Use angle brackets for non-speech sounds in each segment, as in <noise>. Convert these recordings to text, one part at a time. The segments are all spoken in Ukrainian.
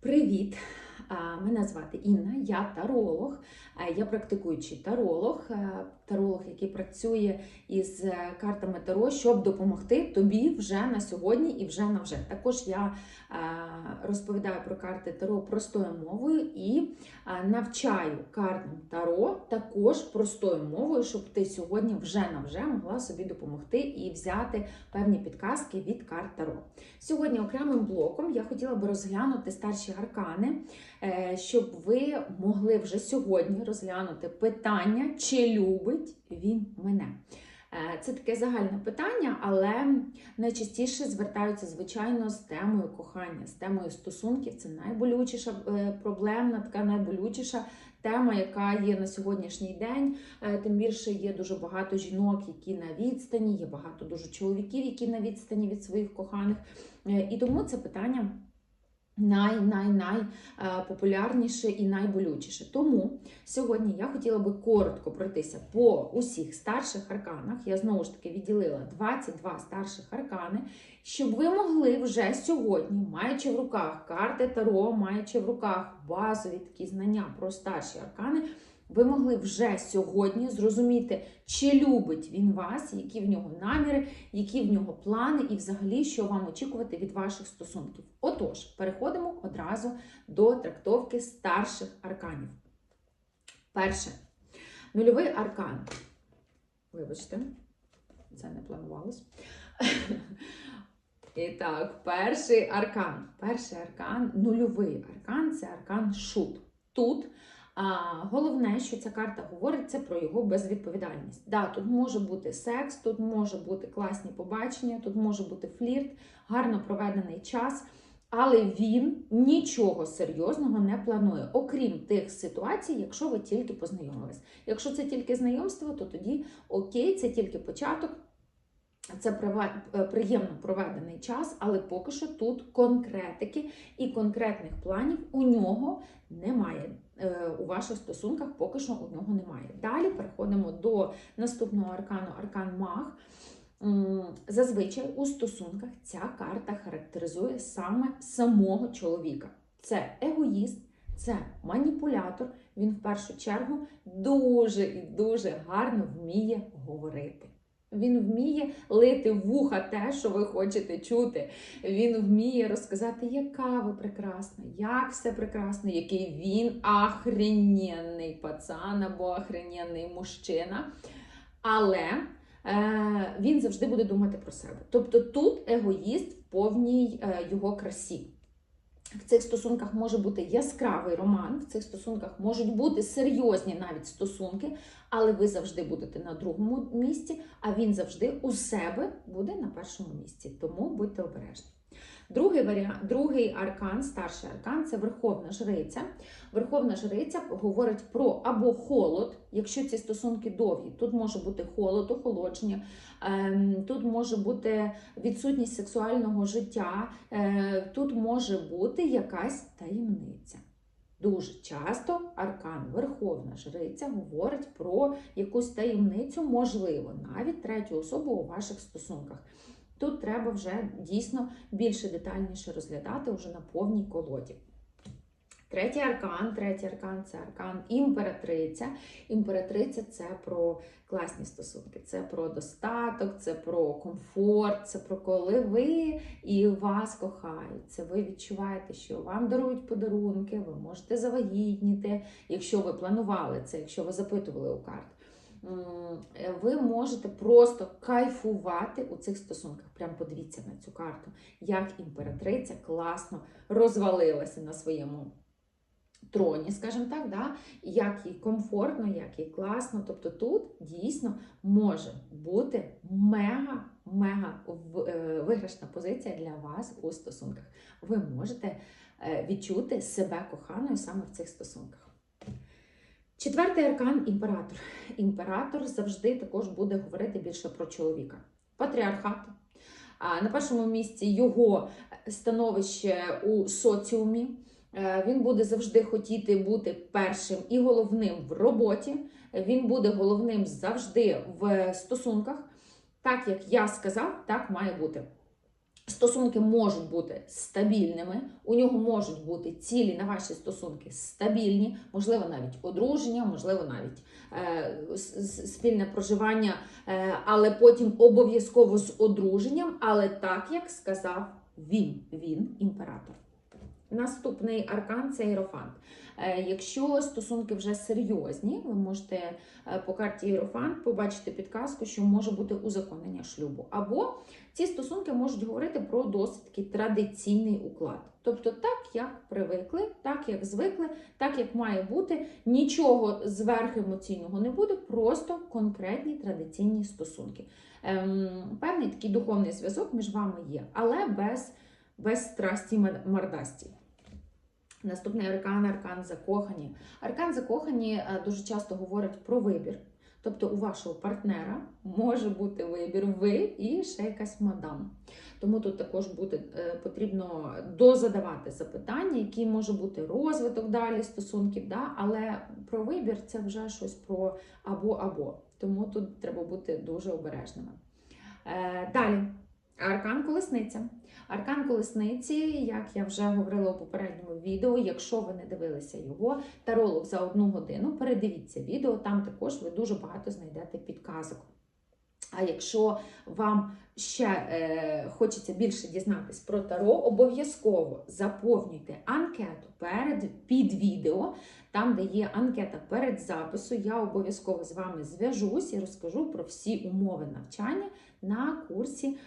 Привіт! Мене звати Інна, я таролог, я практикуючий таролог, таролог, який працює із е, картами Таро, щоб допомогти тобі вже на сьогодні і вже на вже. Також я розповідаю про карти Таро простою мовою і навчаю картам Таро також простою мовою, щоб ти сьогодні вже на вже могла собі допомогти і взяти певні підказки від карт Таро. Сьогодні окремим блоком я хотіла би розглянути старші аркани, щоб ви могли вже сьогодні розглянути питання, чи любить він мене. Е, Це таке загальне питання, але найчастіше звертаються, звичайно, з темою кохання, з темою стосунків. Це найболючіша е, проблемна, така найболючіша тема, яка є на сьогоднішній день. Е, Тим більше є дуже багато жінок, які на відстані, є багато дуже чоловіків, які на відстані від своїх коханих. Е, І тому це питання най-най-най е, популярніше і найболючіше. Тому сьогодні я хотіла би коротко пройтися по усіх старших арканах. Я знову ж таки відділила 22 старших аркани, щоб ви могли вже сьогодні, маючи в руках карти Таро, маючи в руках базові такі знання про старші аркани. Ви могли вже сьогодні зрозуміти, чи любить він вас, які в нього наміри, які в нього плани, і взагалі, що вам очікувати від ваших стосунків. Отож, переходимо одразу до трактовки старших арканів. Перше. Нульовий аркан. Вибачте, це не планувалось. <laughs> І так, перший аркан. Перший аркан, нульовий аркан це аркан шут. Тут головне, що ця карта говорить, це про його безвідповідальність. Да, тут може бути секс, тут може бути класні побачення, тут може бути флірт, гарно проведений час. Але він нічого серйозного не планує, окрім тих ситуацій, якщо ви тільки познайомились. Якщо це тільки знайомство, то тоді окей, це тільки початок. Це приємно проведений час, але поки що тут конкретики і конкретних планів у нього немає. Е, У ваших стосунках поки що у нього немає. Далі переходимо до наступного аркану аркан Маг. Зазвичай у стосунках ця карта характеризує саме самого чоловіка. Це егоїст, це маніпулятор. Він в першу чергу дуже і дуже гарно вміє говорити. Він вміє лити в вуха те, що ви хочете чути. Він вміє розказати, яка ви прекрасна, як все прекрасно, який він ахрененний пацан або ахрененний мужчина. Але е, він завжди буде думати про себе. Тобто тут егоїст в повній е, його красі. В цих стосунках може бути яскравий роман, в цих стосунках можуть бути серйозні навіть стосунки, але ви завжди будете на другому місці, а він завжди у себе буде на першому місці. Тому будьте обережні. Другий варіант, другий аркан, старший аркан це Верховна Жриця. Верховна Жриця говорить про або холод, якщо ці стосунки довгі. Тут може бути холод, охолодження, ем, тут може бути відсутність сексуального життя, е, тут може бути якась таємниця. Дуже часто аркан Верховна Жриця говорить про якусь таємницю, можливо, навіть третю особу у ваших стосунках. Тут треба вже дійсно більше детальніше розглядати вже на повній колоді. Третій аркан, третій аркан це аркан імператриця. Імператриця це про класні стосунки, це про достаток, це про комфорт, це про коли ви і вас кохають. Це ви відчуваєте, що вам дарують подарунки, ви можете завагітніти, якщо ви планували це, якщо ви запитували у карт. М, Ви можете просто кайфувати у цих стосунках. Прям подивіться на цю карту, як імператриця класно розвалилася на своєму троні, скажімо так, да? як їй комфортно, як їй класно. Тобто тут дійсно може бути мега-мега в- е, виграшна позиція для вас у стосунках. Ви можете е, відчути себе коханою саме в цих стосунках. Четвертий аркан імператор. Імператор завжди також буде говорити більше про чоловіка. Патріархат. На першому місці його становище у соціумі. Е, Він буде завжди хотіти бути першим і головним в роботі. Він буде головним завжди в стосунках. Так як я сказав, так має бути. Стосунки можуть бути стабільними, у нього можуть бути цілі на ваші стосунки стабільні, можливо, навіть одруження, можливо, навіть е, спільне проживання, е, але потім обов'язково з одруженням, але так, як сказав він, він імператор. Наступний аркан це Єрофант. Е, Якщо стосунки вже серйозні, ви можете е, по карті Єрофант побачити підказку, що може бути узаконення шлюбу. Або ці стосунки можуть говорити про досить такий традиційний уклад. Тобто, так, як привикли, так, як звикли, так, як має бути, нічого зверхемоційного не буде, просто конкретні традиційні стосунки. Ем, певний такий духовний зв'язок між вами є, але без, без страсті мардасті. Наступний аркан аркан закохані. Аркан закохані е, дуже часто говорить про вибір. Тобто у вашого партнера може бути вибір ви і ще якась мадам. Тому тут також буде е, потрібно дозадавати запитання, який може бути розвиток далі стосунків, да? але про вибір це вже щось про або-або. Тому тут треба бути дуже обережними. Е, далі, аркан колесниця. Аркан колесниці, як я вже говорила у попередньому відео, якщо ви не дивилися його, таролог за одну годину, передивіться відео, там також ви дуже багато знайдете підказок. А якщо вам ще е, хочеться більше дізнатись про таро, обов'язково заповнюйте анкету перед під відео, там, де є анкета перед запису, я обов'язково з вами зв'яжусь і розкажу про всі умови навчання на курсі,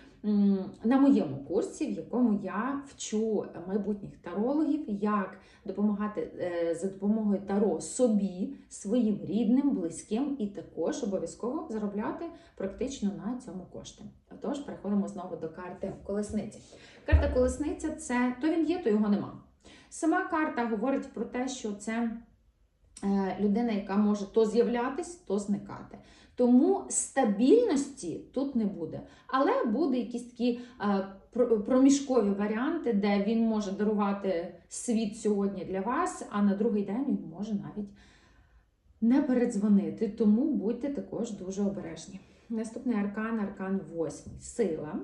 на моєму курсі, в якому я вчу майбутніх тарологів, як допомагати е, за допомогою таро собі, своїм рідним, близьким, і також обов'язково заробляти практично на цьому кошти. Отож, переходимо знову до карти колесниці. Карта колесниця це то він є, то його нема. Сама карта говорить про те, що це е, людина, яка може то з'являтись, то зникати. Тому стабільності тут не буде. Але буде якісь такі е, проміжкові варіанти, де він може дарувати світ сьогодні для вас, а на другий день він може навіть не передзвонити. Тому будьте також дуже обережні. Наступний аркан аркан 8. Сила.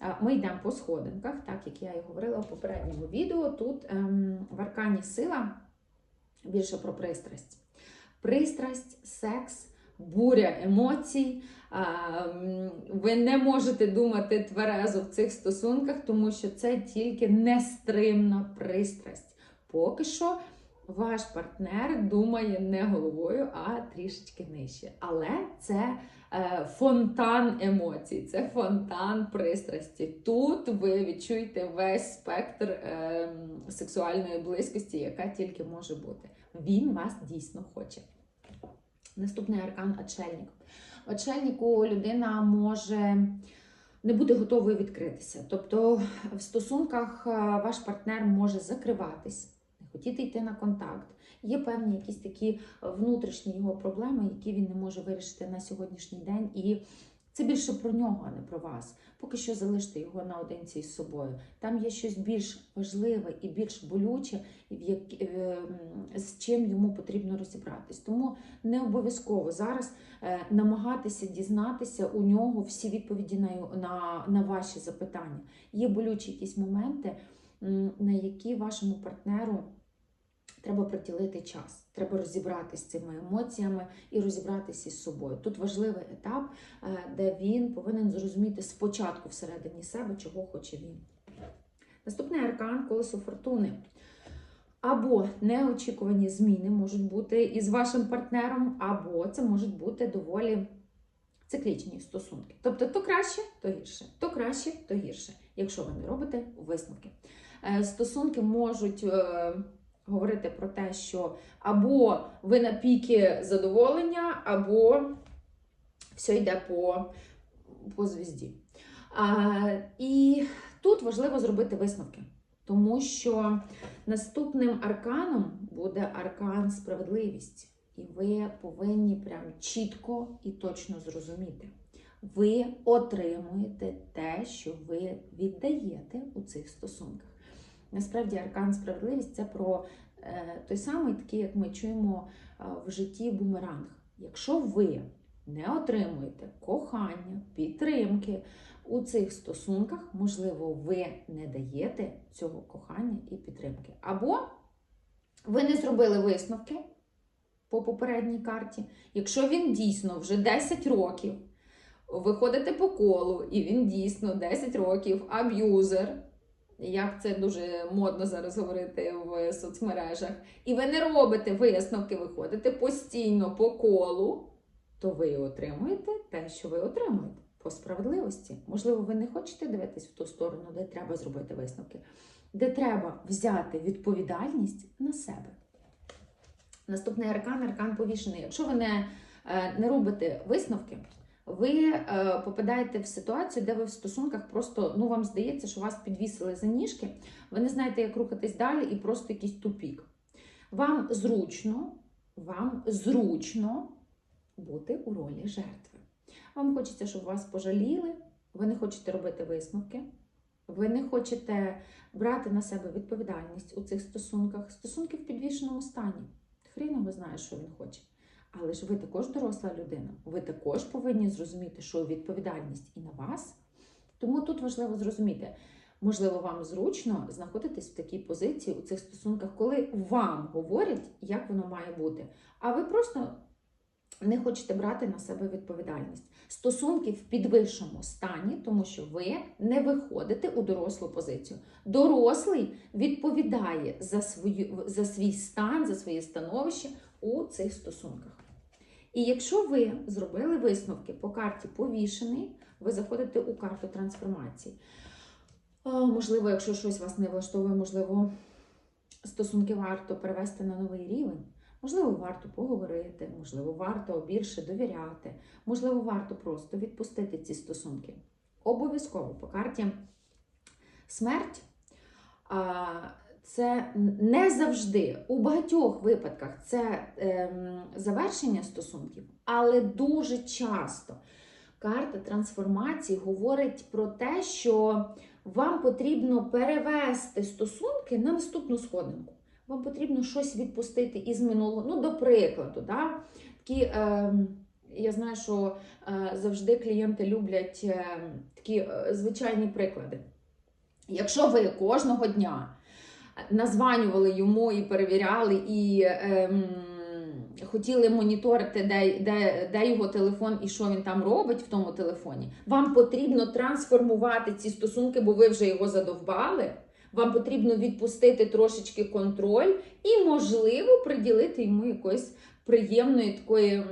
Е, Ми йдемо по сходинках, так як я і говорила в попередньому відео. Тут ем, в аркані сила більше про пристрасть. Пристрасть, секс, буря емоцій. Ви не можете думати тверезо в цих стосунках, тому що це тільки нестримна пристрасть. Поки що ваш партнер думає не головою, а трішечки нижче. Але це е, фонтан емоцій, це фонтан пристрасті. Тут ви відчуєте весь спектр е, сексуальної близькості, яка тільки може бути. Він вас дійсно хоче. Наступний аркан очельник. Очельнику людина може не бути готовою відкритися. Тобто в стосунках е, ваш партнер може закриватись, не хотіти йти на контакт. Є певні якісь такі внутрішні його проблеми, які він не може вирішити на сьогоднішній день. І це більше про нього, а не про вас. Поки що залиште його наодинці із собою. Там є щось більш важливе і більш болюче, е, з чим йому потрібно розібратись. Тому не обов'язково зараз е, намагатися дізнатися у нього всі відповіді на, на, на ваші запитання. Є болючі якісь моменти, на які вашому партнеру треба приділити час. Треба розібратися з цими емоціями і розібратися із собою. Тут важливий етап, е, де він повинен зрозуміти спочатку всередині себе, чого хоче він. Наступний аркан колесо фортуни. Або неочікувані зміни можуть бути із вашим партнером, або це можуть бути доволі циклічні стосунки. Тобто то краще, то гірше, то краще, то гірше, якщо ви не робите висновки. Е, Стосунки можуть е, говорити про те, що або ви на піки задоволення, або все йде по, по звізді. А, і тут важливо зробити висновки, тому що наступним арканом буде аркан справедливість. І ви повинні прям чітко і точно зрозуміти. Ви отримуєте те, що ви віддаєте у цих стосунках. Насправді, аркан справедливість це про е, той самий такий, як ми чуємо е, в житті бумеранг. Якщо ви не отримуєте кохання, підтримки у цих стосунках, можливо, ви не даєте цього кохання і підтримки. Або ви не зробили висновки по попередній карті. Якщо він дійсно вже 10 років, ви ходите по колу, і він дійсно 10 років аб'юзер, як це дуже модно зараз говорити в соцмережах, і ви не робите висновки, ви ходите постійно по колу, то ви отримуєте те, що ви отримуєте по справедливості. Можливо, ви не хочете дивитись в ту сторону, де треба зробити висновки, де треба взяти відповідальність на себе. Наступний аркан аркан повішений. Якщо ви не, е, не робите висновки, ви е, попадаєте в ситуацію, де ви в стосунках просто ну вам здається, що вас підвісили за ніжки, ви не знаєте, як рухатись далі, і просто якийсь тупік. Вам зручно, вам зручно бути у ролі жертви. Вам хочеться, щоб вас пожаліли, ви не хочете робити висновки, ви не хочете брати на себе відповідальність у цих стосунках. Стосунки в підвішеному стані. Хрін його знає, що він хоче. Але ж ви також доросла людина. Ви також повинні зрозуміти, що відповідальність і на вас. Тому тут важливо зрозуміти, можливо, вам зручно знаходитись в такій позиції у цих стосунках, коли вам говорять, як воно має бути. А ви просто не хочете брати на себе відповідальність. Стосунки в підвищому стані, тому що ви не виходите у дорослу позицію. Дорослий відповідає за, свою, за свій стан, за своє становище у цих стосунках. І якщо ви зробили висновки по карті повішений, ви заходите у карту трансформації. Можливо, якщо щось вас не влаштовує, можливо, стосунки варто перевести на новий рівень. Можливо, варто поговорити, можливо, варто більше довіряти, можливо, варто просто відпустити ці стосунки. Обов'язково по карті смерть. Це не завжди, у багатьох випадках це ем, завершення стосунків, але дуже часто карта трансформації говорить про те, що вам потрібно перевести стосунки на наступну сходинку. Вам потрібно щось відпустити із минулого. Ну, до прикладу, да? такі, е, я знаю, що е, завжди клієнти люблять е, такі е, звичайні приклади. Якщо ви кожного дня названювали йому і перевіряли, і ем, хотіли моніторити, де, де, де його телефон і що він там робить в тому телефоні, вам потрібно трансформувати ці стосунки, бо ви вже його задовбали. Вам потрібно відпустити трошечки контроль і, можливо, приділити йому якоїсь приємної такої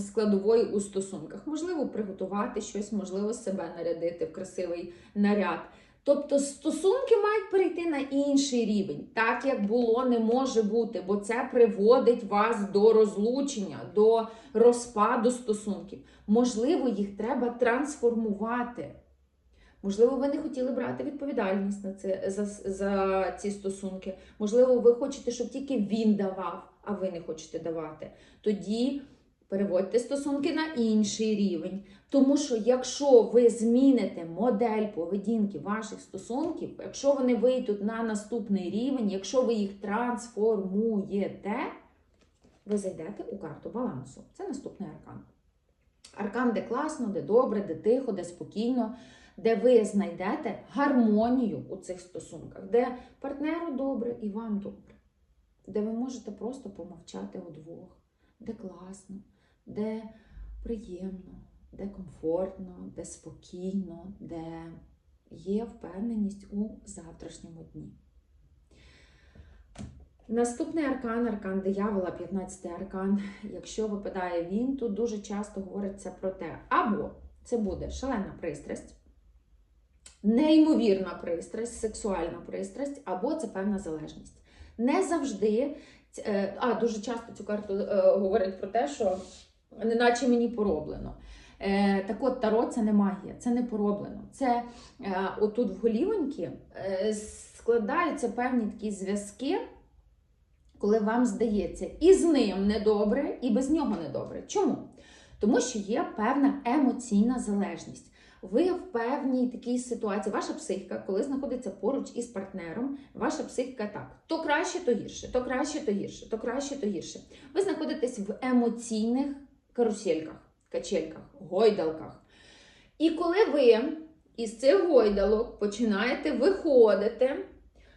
складової у стосунках. Можливо, приготувати щось, можливо, себе нарядити в красивий наряд. Тобто стосунки мають перейти на інший рівень, так як було, не може бути, бо це приводить вас до розлучення, до розпаду стосунків. Можливо, їх треба трансформувати. Можливо, ви не хотіли брати відповідальність на це за, за ці стосунки. Можливо, ви хочете, щоб тільки він давав, а ви не хочете давати. Тоді переводьте стосунки на інший рівень. Тому що якщо ви зміните модель поведінки ваших стосунків, якщо вони вийдуть на наступний рівень, якщо ви їх трансформуєте, ви зайдете у карту балансу. Це наступний аркан. Аркан, де класно, де добре, де тихо, де спокійно, де ви знайдете гармонію у цих стосунках, де партнеру добре і вам добре, де ви можете просто помовчати удвох, де класно, де приємно, де комфортно, де спокійно, де є впевненість у завтрашньому дні. Наступний аркан, аркан диявола, 15 аркан. Якщо випадає він, тут дуже часто говориться про те, або це буде шалена пристрасть, неймовірна пристрасть, сексуальна пристрасть, або це певна залежність. Не завжди, е, а дуже часто цю карту е, говорять про те, що неначе мені пороблено. Е, Так от таро це не магія, це не пороблено. Це е, отут в голівоньки е, складаються певні такі зв'язки, коли вам здається, і з ним недобре, і без нього недобре. Чому? Тому що є певна емоційна залежність. Ви в певній такій ситуації, ваша психіка, коли знаходиться поруч із партнером, ваша психіка так: то краще, то гірше, то краще, то гірше, то краще, то гірше. Ви знаходитесь в емоційних карусельках. качельках, гойдалках. І коли ви із цих гойдалок починаєте виходити,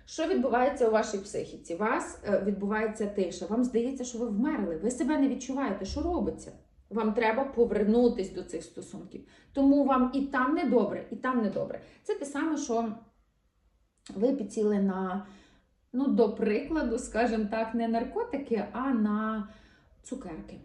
що відбувається у вашій психіці? У вас е, відбувається тиша. Вам здається, що ви вмерли, ви себе не відчуваєте, що робиться. Вам треба повернутись до цих стосунків. Тому вам і там не добре, і там не добре. Це те саме, що ви підсіли на, ну, до прикладу, скажімо так, не наркотики, а на цукерки.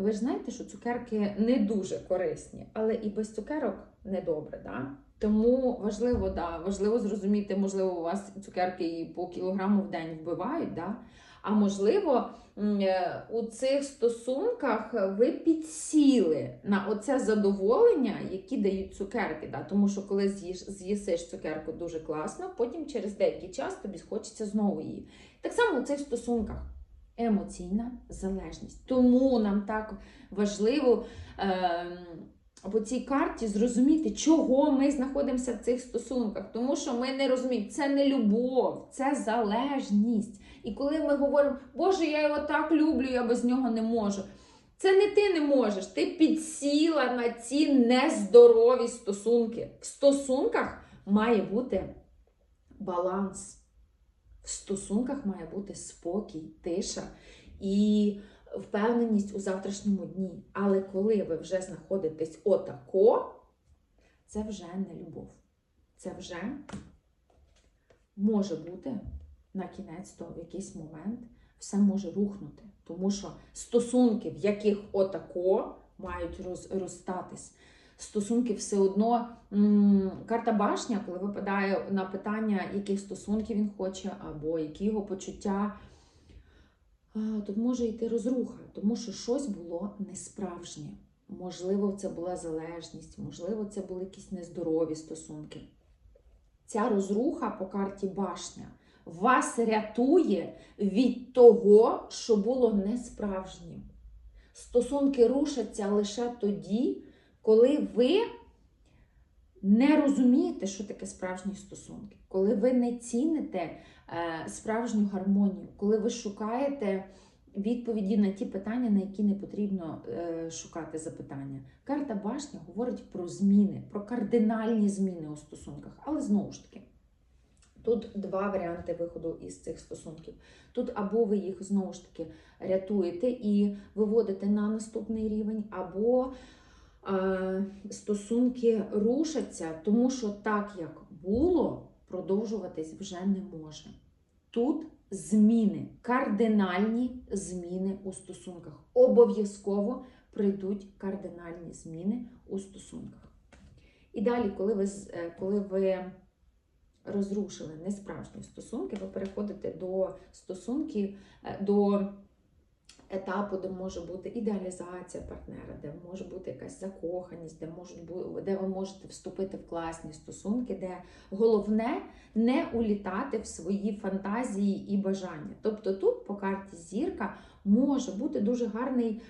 Ви ж знаєте, що цукерки не дуже корисні, але і без цукерок недобре. Да? Тому важливо, да, важливо зрозуміти, можливо, у вас цукерки і по кілограму в день вбивають, да? а можливо, е, у цих стосунках ви підсіли на оце задоволення, які дають цукерки. Да? Тому що коли з'їсиш цукерку дуже класно, потім через деякий час тобі хочеться знову її. Так само у цих стосунках емоційна залежність. Тому нам так важливо е, по цій карті зрозуміти, чого ми знаходимося в цих стосунках. Тому що ми не розуміємо, це не любов, це залежність. І коли ми говоримо, Боже, я його так люблю, я без нього не можу. Це не ти не можеш, ти підсіла на ці нездорові стосунки. В стосунках має бути баланс. В стосунках має бути спокій, тиша і впевненість у завтрашньому дні. Але коли ви вже знаходитесь отако, це вже не любов. Це вже може бути на кінець то в якийсь момент все може рухнути. Тому що стосунки, в яких отако мають роз, розстатись. Стосунки все одно. Карта башня, коли випадає на питання, яких стосунків він хоче, або які його почуття, тут може йти розруха, тому що щось було несправжнє. Можливо, це була залежність, можливо, це були якісь нездорові стосунки. Ця розруха по карті башня вас рятує від того, що було несправжнім. Стосунки рушаться лише тоді, коли ви не розумієте, що таке справжні стосунки, коли ви не ціните е, справжню гармонію, коли ви шукаєте відповіді на ті питання, на які не потрібно е, шукати запитання. Карта башня говорить про зміни, про кардинальні зміни у стосунках, але знову ж таки. Тут два варіанти виходу із цих стосунків. Тут або ви їх знову ж таки рятуєте і виводите на наступний рівень, або стосунки рушаться, тому що так, як було, продовжуватись вже не може. Тут зміни, кардинальні зміни у стосунках. Обов'язково прийдуть кардинальні зміни у стосунках. І далі, коли ви, е, коли ви розрушили несправжні стосунки, ви переходите до стосунків, е, до етапу, де може бути ідеалізація партнера, де може бути якась закоханість, де, можуть де ви можете вступити в класні стосунки, де головне не улітати в свої фантазії і бажання. Тобто тут по карті зірка може бути дуже гарний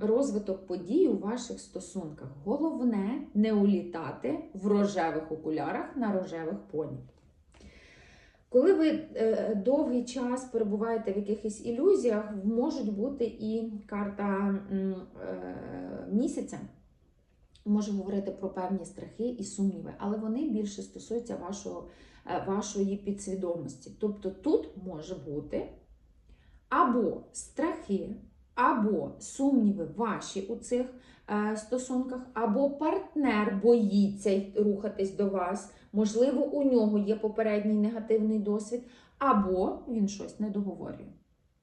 розвиток подій у ваших стосунках. Головне не улітати в рожевих окулярах на рожевих поні. Коли ви е, довгий час перебуваєте в якихось ілюзіях, можуть бути і карта е, місяця. Може говорити про певні страхи і сумніви, але вони більше стосуються вашого, е, вашої підсвідомості. Тобто тут може бути або страхи, або сумніви ваші у цих е, стосунках, або партнер боїться рухатись до вас. Можливо, у нього є попередній негативний досвід, або він щось не договорює,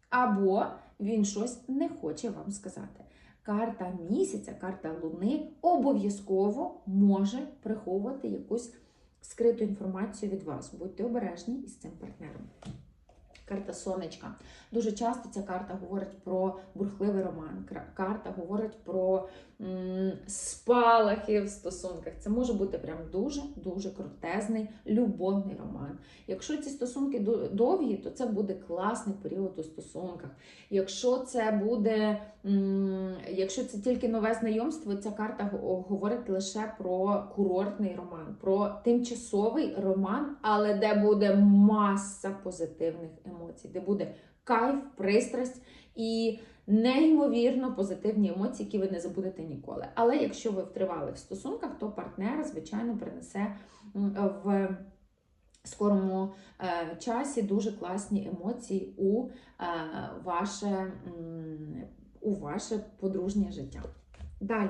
або він щось не хоче вам сказати. Карта місяця, карта луни обов'язково може приховувати якусь скриту інформацію від вас. Будьте обережні із цим партнером. Карта сонечка. Дуже часто ця карта говорить про бурхливий роман. Карта говорить про спалахи в стосунках. Це може бути прям дуже-дуже крутезний любовний роман. Якщо ці стосунки довгі, то це буде класний період у стосунках. Якщо це буде, якщо це тільки нове знайомство, ця карта говорить лише про курортний роман, про тимчасовий роман, але де буде маса позитивних емоцій, де буде кайф, пристрасть і неймовірно позитивні емоції, які ви не забудете ніколи. Але якщо ви в тривалих стосунках, то партнер, звичайно, принесе в скорому е, часі дуже класні емоції у е, ваше, у ваше подружнє життя. Далі,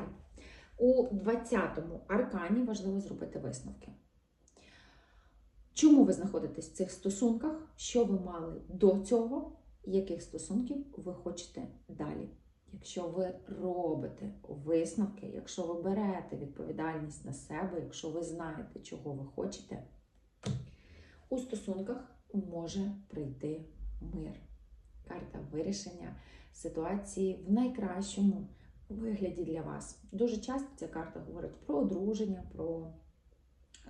у 20-му аркані важливо зробити висновки. Чому ви знаходитесь в цих стосунках? Що ви мали до цього? Яких стосунків ви хочете далі? Якщо ви робите висновки, якщо ви берете відповідальність на себе, якщо ви знаєте, чого ви хочете, у стосунках може прийти мир. Карта вирішення ситуації в найкращому вигляді для вас. Дуже часто ця карта говорить про одруження, про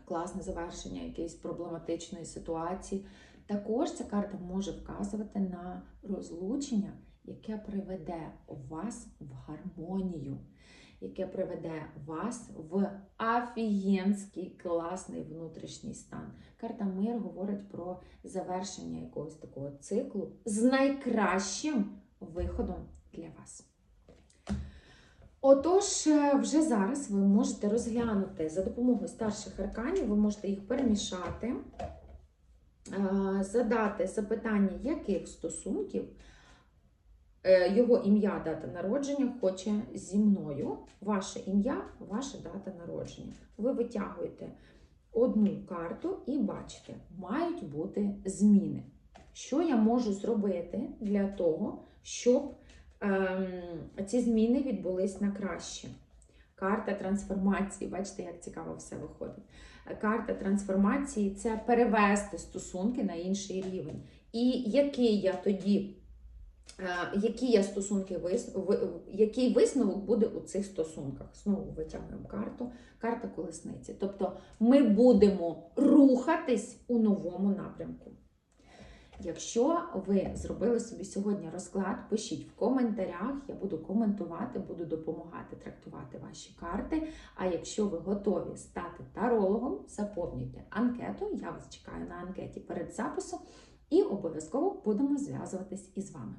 класне завершення якоїсь проблематичної ситуації. Також ця карта може вказувати на розлучення, яке приведе вас в гармонію, яке приведе вас в афієнський класний внутрішній стан. Карта мир говорить про завершення якогось такого циклу з найкращим виходом для вас. Отож, е, вже зараз ви можете розглянути за допомогою старших арканів, ви можете їх перемішати, задати запитання, яких стосунків е, його ім'я, дата народження хоче зі мною. Ваше ім'я, ваша дата народження. Ви витягуєте одну карту і бачите, мають бути зміни. Що я можу зробити для того, щоб ем, ці зміни відбулись на краще? Карта трансформації, бачите, як цікаво все виходить. Карта трансформації це перевести стосунки на інший рівень. І який я тоді, е, які я стосунки який висновок буде у цих стосунках? Знову витягуємо карту, карта колесниці. Тобто ми будемо рухатись у новому напрямку. Якщо ви зробили собі сьогодні розклад, пишіть в коментарях, я буду коментувати, буду допомагати трактувати ваші карти. А якщо ви готові стати тарологом, заповнюйте анкету. Я вас чекаю на анкеті перед записом і обов'язково будемо зв'язуватись із вами.